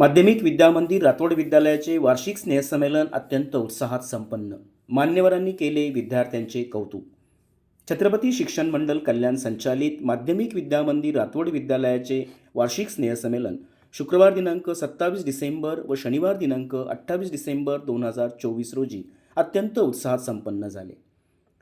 माध्यमिक विद्यामंदिर रातोड विद्यालयाचे वार्षिक स्नेहसंमेलन अत्यंत उत्साहात संपन्न. मान्यवरांनी केले विद्यार्थ्यांचे कौतुक. छत्रपती शिक्षण मंडळ कल्याण संचालित माध्यमिक विद्यामंदिर रातोड विद्यालयाचे वार्षिक स्नेहसंमेलन शुक्रवार दिनांक सत्तावीस डिसेंबर व शनिवार दिनांक अठ्ठावीस डिसेंबर दोन हजार चोवीस रोजी अत्यंत उत्साहात संपन्न झाले.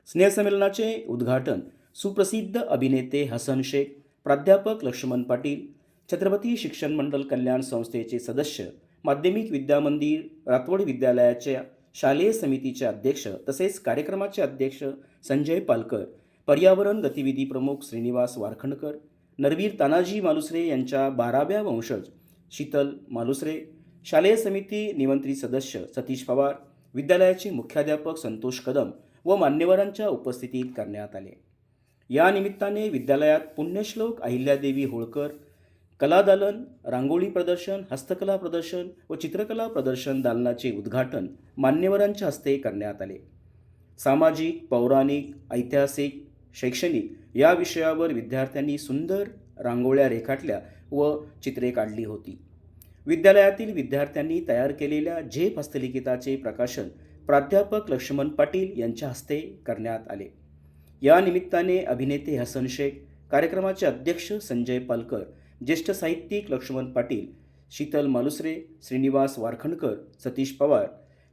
स्नेहसंमेलनाचे उद्घाटन सुप्रसिद्ध अभिनेते हसन शेख प्राध्यापक लक्ष्मण पाटील छत्रपती शिक्षण मंडळ कल्याण संस्थेचे सदस्य माध्यमिक विद्यामंदिर रातवड विद्यालयाच्या शालेय समितीचे अध्यक्ष तसेच कार्यक्रमाचे अध्यक्ष संजय पालकर पर्यावरण गतिविधी प्रमुख श्रीनिवास वारखंडकर नरवीर तानाजी मालुसरे यांच्या बाराव्या वंशज शीतल मालुसरे शालेय समिती निमंत्रित सदस्य सतीश पवार विद्यालयाचे मुख्याध्यापक संतोष कदम व मान्यवरांच्या उपस्थितीत करण्यात आले. या निमित्ताने विद्यालयात पुण्यश्लोक अहिल्यादेवी होळकर कलादालन रांगोळी प्रदर्शन हस्तकला प्रदर्शन व चित्रकला प्रदर्शन दालनाचे उद्घाटन मान्यवरांच्या हस्ते करण्यात आले. सामाजिक पौराणिक ऐतिहासिक शैक्षणिक या विषयावर विद्यार्थ्यांनी सुंदर रांगोळ्या रेखाटल्या व चित्रे काढली होती. विद्यालयातील विद्यार्थ्यांनी तयार केलेल्या झेप हस्तलिखिताचे प्रकाशन प्राध्यापक लक्ष्मण पाटील यांच्या हस्ते करण्यात आले. या निमित्ताने अभिनेते हसन शेख कार्यक्रमाचे अध्यक्ष संजय पालकर ज्येष्ठ साहित्यिक लक्ष्मण पाटील शीतल मालुसरे श्रीनिवास वारखंडकर सतीश पवार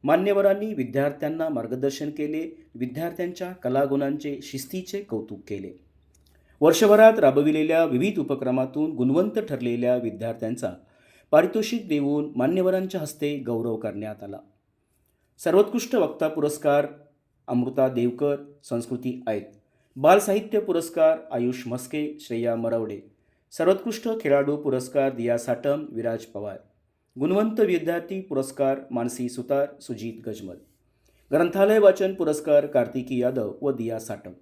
मान्यवरांनी विद्यार्थ्यांना मार्गदर्शन केले विद्यार्थ्यांच्या कलागुणांचे शिस्तीचे कौतुक केले. वर्षभरात राबविलेल्या विविध उपक्रमातून गुणवंत ठरलेल्या विद्यार्थ्यांचा पारितोषिक देऊन मान्यवरांच्या हस्ते गौरव करण्यात आला. सर्वोत्कृष्ट वक्ता पुरस्कार अमृता देवकर संस्कृती आहेत बालसाहित्य पुरस्कार आयुष मस्के श्रेया मरवडे सर्वोत्कृष्ट खेळाडू पुरस्कार दिया साटम विराज पवार. गुणवंत विद्यार्थी पुरस्कार मानसी सुतार सुजित गजमल. ग्रंथालय वाचन पुरस्कार कार्तिकी यादव व दिया साटम.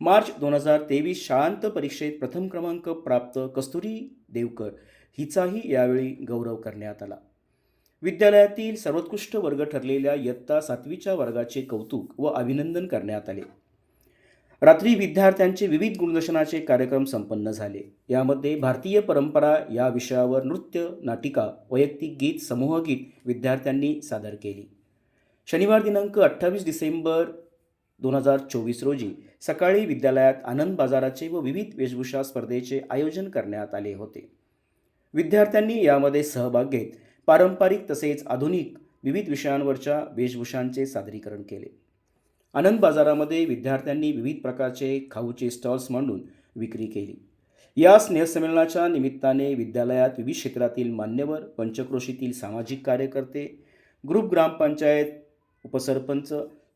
मार्च दोन हजार तेवीस शांत परीक्षेत प्रथम क्रमांक प्राप्त कस्तुरी देवकर हिचाही यावेळी गौरव करण्यात आला. विद्यालयातील सर्वोत्कृष्ट वर्ग ठरलेल्या इयत्ता सातवीच्या वर्गाचे कौतुक व अभिनंदन करण्यात आले. रात्री विद्यार्थ्यांचे विविध गुणदर्शनाचे कार्यक्रम संपन्न झाले. यामध्ये भारतीय परंपरा या विषयावर नृत्य नाटिका वैयक्तिक गीत समूहगीत विद्यार्थ्यांनी सादर केली. शनिवार दिनांक अठ्ठावीस डिसेंबर दोन हजार चोवीस रोजी सकाळी विद्यालयात आनंद बाजाराचे व विविध वेशभूषा स्पर्धेचे आयोजन करण्यात आले होते. विद्यार्थ्यांनी यामध्ये सहभाग घेत पारंपरिक तसेच आधुनिक विविध विषयांवरच्या वेशभूषांचे सादरीकरण केले. आनंद बाजारामध्ये विद्यार्थ्यांनी विविध प्रकारचे खाऊचे स्टॉल्स मांडून विक्री केली. या स्नेहसंमेलनाच्या निमित्ताने विद्यालयात विविध क्षेत्रातील मान्यवर पंचक्रोशीतील सामाजिक कार्यकर्ते ग्रुप ग्रामपंचायत उपसरपंच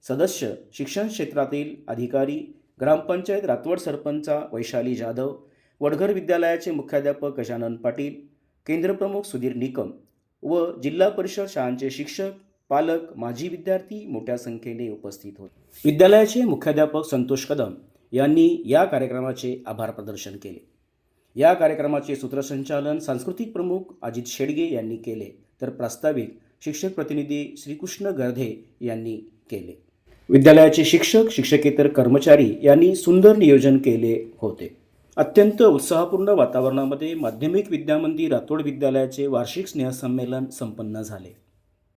सदस्य शिक्षण क्षेत्रातील अधिकारी ग्रामपंचायत रातवड सरपंचा वैशाली जाधव वडघर विद्यालयाचे मुख्याध्यापक गजानन पाटील केंद्रप्रमुख सुधीर निकम व जिल्हा परिषद शाळांचे शिक्षक पालक माजी विद्यार्थी मोठ्या संख्येने उपस्थित होते. विद्यालयाचे मुख्याध्यापक संतोष कदम यांनी या कार्यक्रमाचे आभार प्रदर्शन केले. या कार्यक्रमाचे सूत्रसंचालन सांस्कृतिक प्रमुख अजित शेडगे यांनी केले तर प्रास्ताविक शिक्षक प्रतिनिधी श्रीकृष्ण गर्धे यांनी केले. विद्यालयाचे शिक्षक शिक्षकेतर कर्मचारी यांनी सुंदर नियोजन केले होते. अत्यंत उत्साहपूर्ण वातावरणामध्ये माध्यमिक विद्यामंदिर रातोड विद्यालयाचे वार्षिक स्नेहसंमेलन संपन्न झाले.